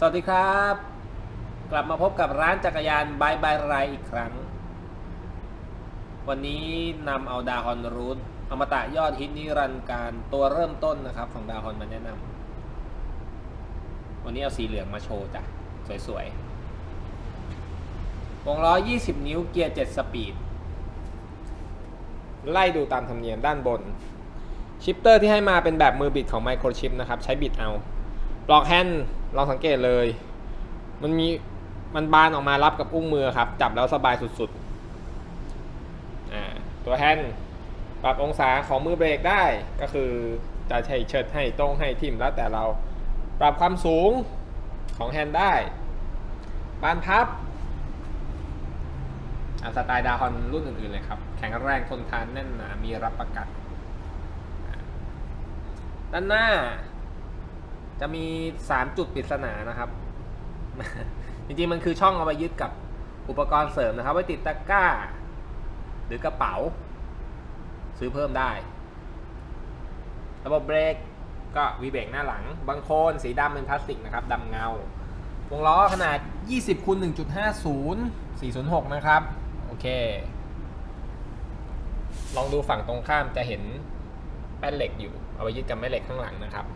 สวัสดีครับ กลับมาพบกับร้านจักรยานบายบายไรอีกครั้ง วันนี้นำเอาดาฮอนรูทอมตะยอดฮิตนิรันดร์การตัวเริ่มต้นนะครับของดาฮอนมาแนะนำวันนี้เอาสีเหลืองมาโชว์จ้ะ สวยๆวงล้อ 20 นิ้วเกียร์ 7 สปีด ไล่ดูตามธรรมเนียมด้านบน ชิปเตอร์ที่ให้มาเป็นแบบมือบิดของไมโครชิปนะครับ ใช้บิดเอาปลอกแฮนด์ ลองสังเกตเลย มันมีมันบานออกมารับกับอุ้งมือครับ จับแล้วสบายสุดๆตัวแฮนด์ปรับองศาของมือเบรกได้ก็คือจะใช้เชิดให้ตรงให้ทิ่มแล้วแต่เราปรับความสูงของแฮนด์ได้ บานพับอ่าสไตล์ดาฮอนรุ่นอื่นๆเลยครับ แข็งแรงทนทานแน่นหนามีรับประกัน ด้านหน้า จะมี 3 จุดปริศนานะครับ จริงๆ มันคือช่องเอาไปยึดกับอุปกรณ์เสริมนะครับ ไว้ติดตะกร้า หรือกระเป๋า ซื้อเพิ่มได้ ระบบเบรกก็วีเบรกหน้าหลัง บางโคนสีดำเป็นพลาสติกนะครับดำเงาวงล้อขนาด 20คูณ1.50 406 นะครับ โอเค ลองดูฝั่งตรงข้ามจะเห็นแป้นเหล็กอยู่ เอาไว้ยึดกับแม่เหล็กข้างหลังนะครับ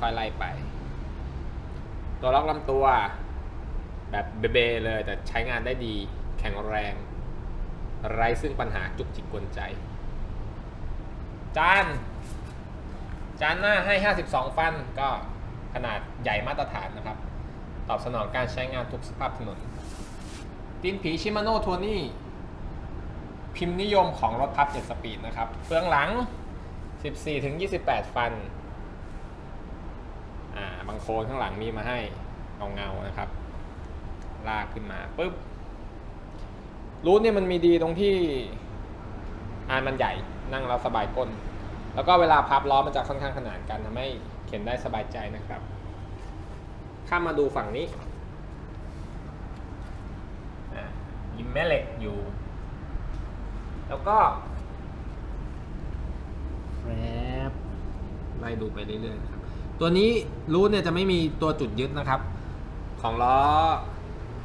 ค่อยๆไล่ไป ตัวล็อกลำตัวแบบเบเบเลยแต่ใช้งานได้ดีแข็งแรง ไร้ซึ่งปัญหาจุกจิกกวนใจ จาน จานหน้าให้ 52 ฟันก็ขนาดใหญ่มาตรฐานนะครับ ตอบสนองการใช้งานทุกสภาพถนนตีนผีชิมาโน่ทัวนี่พิมพ์นิยมของรถพับ7สปีดนะครับเฟืองหลัง 14-28 ฟันอ่าบาง โคนข้างหลังมีมาให้เงาเงานะครับ ลากขึ้นมาปุ๊บรูทเนี่ยมันมีดีตรงที่อานมันใหญ่นั่งแล้วสบายก้น แล้วก็เวลาพับล้อมันจะค่อนข้างขนานกันทำให้เข็นได้สบายใจนะครับ ข้ามมาดูฝั่งนี้ยิมแม่เหล็กอยู่ แล้วก็แฟบไล่ดูไปเรื่อยๆครับ ตัวนี้รูทเนี่ยจะไม่มีตัวจุดยึดนะครับ ของล้อ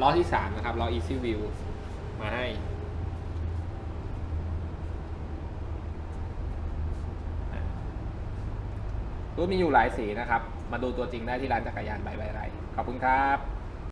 ล้อที่ 3 นะครับล้อ Easy View มาให้ รูทมีอยู่หลายสีนะครับ มาดูตัวจริงได้ที่ร้านจักรยานใบใบไรขอบคุณครับ